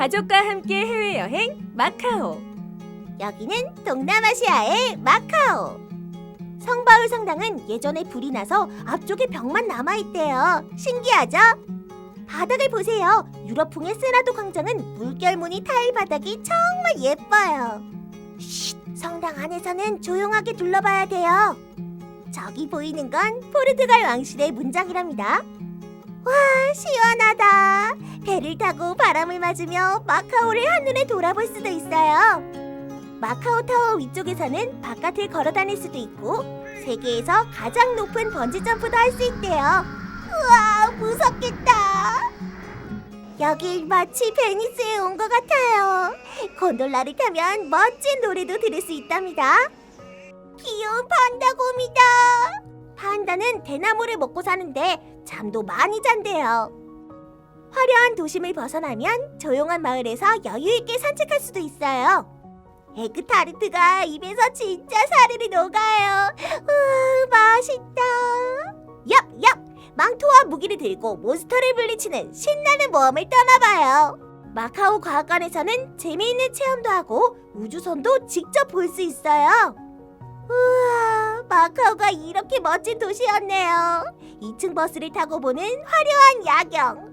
가족과 함께 해외여행 마카오. 여기는 동남아시아의 마카오. 성바울 성당은 예전에 불이 나서 앞쪽에 벽만 남아있대요. 신기하죠? 바닥을 보세요. 유럽풍의 세나도 광장은 물결무늬 타일 바닥이 정말 예뻐요. 쉿, 성당 안에서는 조용하게 둘러봐야 돼요. 저기 보이는 건 포르투갈 왕실의 문장이랍니다. 와, 시원하다. 배를 타고 바람을 맞으며 마카오를 한눈에 돌아볼 수도 있어요. 마카오 타워 위쪽에서는 바깥을 걸어 다닐 수도 있고 세계에서 가장 높은 번지 점프도 할 수 있대요. 우와, 무섭겠다. 여기 마치 베니스에 온 것 같아요. 곤돌라를 타면 멋진 노래도 들을 수 있답니다. 귀여운 판다곰이다. 판다는 대나무를 먹고 사는데 잠도 많이 잔대요. 화려한 도심을 벗어나면 조용한 마을에서 여유 있게 산책할 수도 있어요. 에그 타르트가 입에서 진짜 사르르 녹아요. 우, 맛있다. 얍, 얍! 망토와 무기를 들고 몬스터를 물리치는 신나는 모험을 떠나봐요. 마카오 과학관에서는 재미있는 체험도 하고 우주선도 직접 볼 수 있어요. 우와, 마카오가 이렇게 멋진 도시였네요. 2층 버스를 타고 보는 화려한 야경.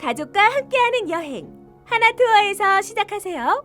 가족과 함께하는 여행. 하나 투어에서 시작하세요.